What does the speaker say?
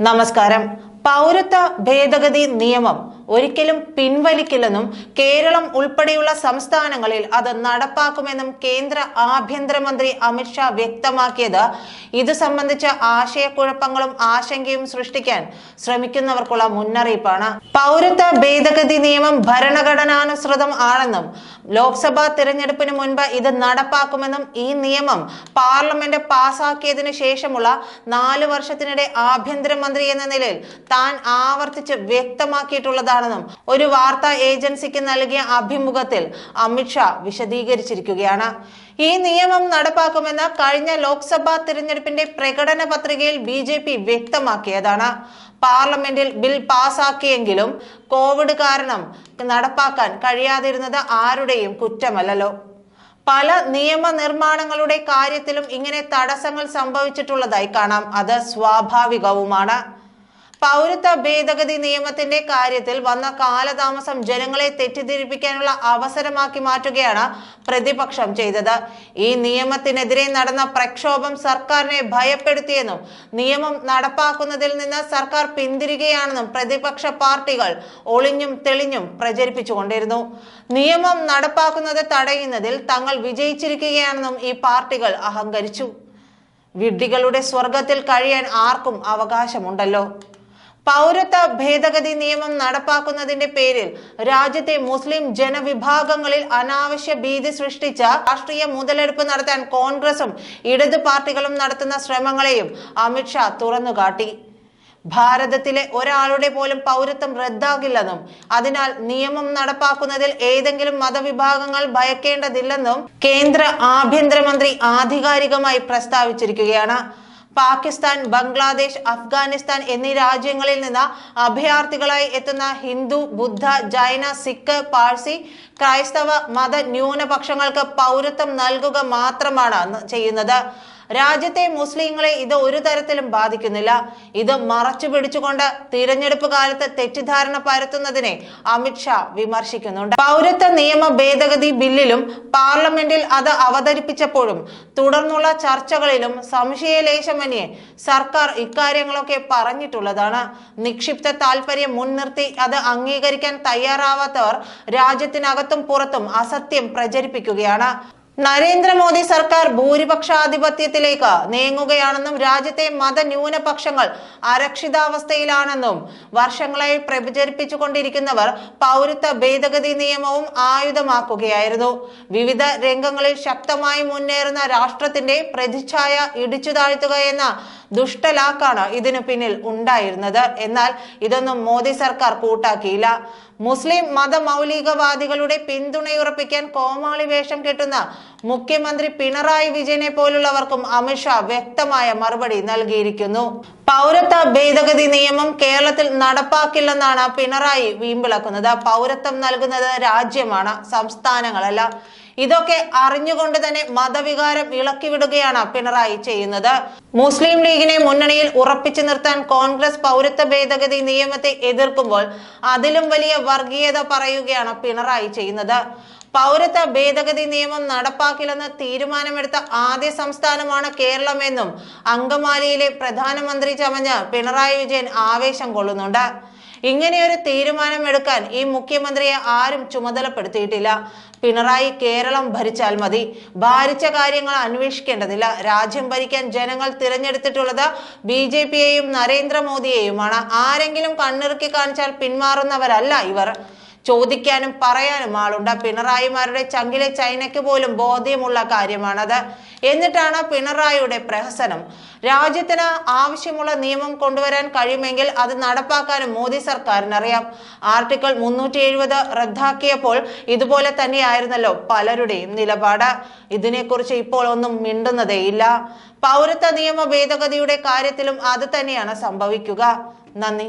നമസ്കാരം. പൗരത്വ ഭേദഗതി നിയമം ഒരിക്കലും പിൻവലിക്കില്ലെന്നും കേരളം ഉൾപ്പെടെയുള്ള സംസ്ഥാനങ്ങളിൽ അത് നടപ്പാക്കുമെന്നും കേന്ദ്ര ആഭ്യന്തരമന്ത്രി അമിത്ഷാ വ്യക്തമാക്കിയത്. ഇത് സംബന്ധിച്ച ആശയക്കുഴപ്പങ്ങളും ആശങ്കയും സൃഷ്ടിക്കാൻ ശ്രമിക്കുന്നവർക്കുള്ള മുന്നറിയിപ്പാണ്. പൗരത്വ ഭേദഗതി നിയമം ഭരണഘടനാനുസൃതം ആണെന്നും ലോക്സഭാ തിരഞ്ഞെടുപ്പിന് മുൻപ് ഇത് നടപ്പാക്കുമെന്നും ഈ നിയമം പാർലമെന്റ് പാസാക്കിയതിനു ശേഷമുള്ള നാല് വർഷത്തിനിടെ ആഭ്യന്തരമന്ത്രി എന്ന നിലയിൽ താൻ ആവർത്തിച്ച് വ്യക്തമാക്കിയിട്ടുള്ളതാണെന്നും ഒരു വാർത്താ ഏജൻസിക്ക് നൽകിയ അഭിമുഖത്തിൽ അമിത്ഷാ വിശദീകരിച്ചിരിക്കുകയാണ്. ഈ നിയമം നടപ്പാക്കുമെന്ന് കഴിഞ്ഞ ലോക്സഭാ തിരഞ്ഞെടുപ്പിന്റെ പ്രകടന പത്രികയിൽ ബി ജെ പി വ്യക്തമാക്കിയതാണ്. പാർലമെന്റിൽ ബിൽ പാസാക്കിയെങ്കിലും കോവിഡ് കാരണം നടപ്പാക്കാൻ കഴിയാതിരുന്നത് ആരുടെയും കുറ്റമല്ലല്ലോ. പല നിയമനിർമ്മാണങ്ങളുടെ കാര്യത്തിലും ഇങ്ങനെ തടസ്സങ്ങൾ സംഭവിച്ചിട്ടുള്ളതായി കാണാം. അത് സ്വാഭാവികവുമാണ്. പൗരത്വ ഭേദഗതി നിയമത്തിന്റെ കാര്യത്തിൽ വന്ന കാലതാമസം ജനങ്ങളെ തെറ്റിദ്ധരിപ്പിക്കാനുള്ള അവസരമാക്കി മാറ്റുകയാണ് പ്രതിപക്ഷം ചെയ്തത്. ഈ നിയമത്തിനെതിരെ നടന്ന പ്രക്ഷോഭം സർക്കാരിനെ ഭയപ്പെടുത്തിയെന്നും നിയമം നടപ്പാക്കുന്നതിൽ നിന്ന് സർക്കാർ പിന്തിരികയാണെന്നും പ്രതിപക്ഷ പാർട്ടികൾ ഒളിഞ്ഞും തെളിഞ്ഞും പ്രചരിപ്പിച്ചുകൊണ്ടിരുന്നു. നിയമം നടപ്പാക്കുന്നത് തടയുന്നതിൽ തങ്ങൾ വിജയിച്ചിരിക്കുകയാണെന്നും ഈ പാർട്ടികൾ അഹങ്കരിച്ചു. വിഡ്ഢികളുടെ സ്വർഗത്തിൽ കഴിയാൻ ആർക്കും അവകാശമുണ്ടല്ലോ. പൗരത്വ ഭേദഗതി നിയമം നടപ്പാക്കുന്നതിന്റെ പേരിൽ രാജ്യത്തെ മുസ്ലിം ജനവിഭാഗങ്ങളിൽ അനാവശ്യ ഭീതി സൃഷ്ടിച്ച രാഷ്ട്രീയ മുതലെടുപ്പ് നടത്താൻ കോൺഗ്രസും ഇടത് പാർട്ടികളും നടത്തുന്ന ശ്രമങ്ങളെയും അമിത്ഷാ തുറന്നുകാട്ടി. ഭാരതത്തിലെ ഒരാളുടെ പോലും പൗരത്വം റദ്ദാകില്ലെന്നും അതിനാൽ നിയമം നടപ്പാക്കുന്നതിൽ ഏതെങ്കിലും മതവിഭാഗങ്ങൾ ഭയക്കേണ്ടതില്ലെന്നും കേന്ദ്ര ആഭ്യന്തരമന്ത്രി ആധികാരികമായി പ്രസ്താവിച്ചിരിക്കുകയാണ്. പാകിസ്ഥാൻ ബംഗ്ലാദേശ് അഫ്ഗാനിസ്ഥാൻ എന്നീ രാജ്യങ്ങളിൽ നിന്ന് അഭയാർത്ഥികളായി എത്തുന്ന ഹിന്ദു ബുദ്ധ ജൈന സിഖ് പാഴ്സി ക്രൈസ്തവ മത ന്യൂനപക്ഷങ്ങൾക്ക് പൗരത്വം നൽകുക മാത്രമാണ് ചെയ്യുന്നത്. രാജ്യത്തെ മുസ്ലിങ്ങളെ ഇത് ഒരു തരത്തിലും ബാധിക്കുന്നില്ല. ഇത് മറച്ചു പിടിച്ചുകൊണ്ട് തിരഞ്ഞെടുപ്പ് കാലത്ത് തെറ്റിദ്ധാരണ പരത്തുന്നതിനെ അമിത്ഷാ വിമർശിക്കുന്നുണ്ട്. പൗരത്വ നിയമ ഭേദഗതി ബില്ലിലും പാർലമെന്റിൽ അത് അവതരിപ്പിച്ചപ്പോഴും തുടർന്നുള്ള ചർച്ചകളിലും സംശയലേശമന്യേ സർക്കാർ ഇക്കാര്യങ്ങളൊക്കെ പറഞ്ഞിട്ടുള്ളതാണ്. നിക്ഷിപ്ത താല്പര്യം മുൻനിർത്തി അത് അംഗീകരിക്കാൻ തയ്യാറാവാത്തവർ രാജ്യത്തിനകത്തും പുറത്തും അസത്യം പ്രചരിപ്പിക്കുകയാണ്. നരേന്ദ്രമോദി സർക്കാർ ഭൂരിപക്ഷാധിപത്യത്തിലേക്ക് നീങ്ങുകയാണെന്നും രാജ്യത്തെ മതന്യൂനപക്ഷങ്ങൾ അരക്ഷിതാവസ്ഥയിലാണെന്നും വർഷങ്ങളായി പ്രചരിപ്പിച്ചുകൊണ്ടിരിക്കുന്നവർ പൗരത്വ ഭേദഗതി നിയമവും ആയുധമാക്കുകയായിരുന്നു. വിവിധ രംഗങ്ങളിൽ ശക്തമായി മുന്നേറുന്ന രാഷ്ട്രത്തിന്റെ പ്രതിച്ഛായ ഇടിച്ചു താഴ്ത്തുക എന്ന ദുഷ്ടലാക്കാണ് ഇതിനു പിന്നിൽ ഉണ്ടായിരുന്നത്. എന്നാൽ ഇതൊന്നും മോദി സർക്കാർ കൂട്ടാക്കിയില്ല മുസ്ലിം മതമൗലികവാദികളുടെ പിന്തുണയുറപ്പിക്കാൻ കോമാളി വേഷം കെട്ടുന്ന മുഖ്യമന്ത്രി പിണറായി വിജയനെ പോലുള്ളവർക്കും അമിത്ഷാ വ്യക്തമായ മറുപടി നൽകിയിരിക്കുന്നു. പൗരത്വ ഭേദഗതി നിയമം കേരളത്തിൽ നടപ്പാക്കില്ലെന്നാണ് പിണറായി വീമ്പിളക്കുന്നത്. പൗരത്വം നൽകുന്നത് രാജ്യമാണ് സംസ്ഥാനങ്ങളല്ല. ഇതൊക്കെ അറിഞ്ഞുകൊണ്ട് തന്നെ മതവികാരം ഇളക്കിവിടുകയാണ് പിണറായി ചെയ്യുന്നത്. മുസ്ലിം ലീഗിനെ മുന്നണിയിൽ ഉറപ്പിച്ചു നിർത്താൻ കോൺഗ്രസ് പൗരത്വ ഭേദഗതി നിയമത്തെ എതിർക്കുമ്പോൾ അതിലും വലിയ വർഗീയത പറയുകയാണ് പിണറായി ചെയ്യുന്നത്. പൗരത്വ ഭേദഗതി നിയമം നടപ്പാക്കില്ലെന്ന് തീരുമാനമെടുത്ത ആദ്യ സംസ്ഥാനമാണ് കേരളമെന്നും അങ്കമാലിയിലെ പ്രധാനമന്ത്രി ചമഞ്ഞ് പിണറായി വിജയൻ ആവേശം കൊള്ളുന്നുണ്ട്. ഇങ്ങനെയൊരു തീരുമാനമെടുക്കാൻ ഈ മുഖ്യമന്ത്രിയെ ആരും ചുമതലപ്പെടുത്തിയിട്ടില്ല. പിണറായി കേരളം ഭരിച്ചാൽ മതി. ഭാരിച്ച കാര്യങ്ങൾ അന്വേഷിക്കേണ്ടതില്ല. രാജ്യം ഭരിക്കാൻ ജനങ്ങൾ തിരഞ്ഞെടുത്തിട്ടുള്ളത് ബി ജെ പിയെയും നരേന്ദ്രമോദിയെയുമാണ്. ആരെങ്കിലും കണ്ണിറുക്കി കാണിച്ചാൽ പിന്മാറുന്നവരല്ല ഇവർ. ചോദിക്കാനും പറയാനും ആളുണ്ട്. പിണറായിമാരുടെ ചങ്കിലെ ചൈനയ്ക്ക് പോലും ബോധ്യമുള്ള കാര്യമാണത്. എന്നിട്ടാണ് പിണറായിയുടെ പ്രഹസനം. രാജ്യത്തിന് ആവശ്യമുള്ള നിയമം കൊണ്ടുവരാൻ കഴിയുമെങ്കിൽ അത് നടപ്പാക്കാനും മോദി സർക്കാരിനറിയാം. ആർട്ടിക്കിൾ മുന്നൂറ്റി എഴുപത് റദ്ദാക്കിയപ്പോൾ ഇതുപോലെ തന്നെയായിരുന്നല്ലോ പലരുടെയും നിലപാട്. ഇതിനെക്കുറിച്ച് ഇപ്പോൾ ഒന്നും മിണ്ടുന്നതേയില്ല പൗരത്വ നിയമ ഭേദഗതിയുടെ കാര്യത്തിലും അത് തന്നെയാണ് സംഭവിക്കുക. നന്ദി.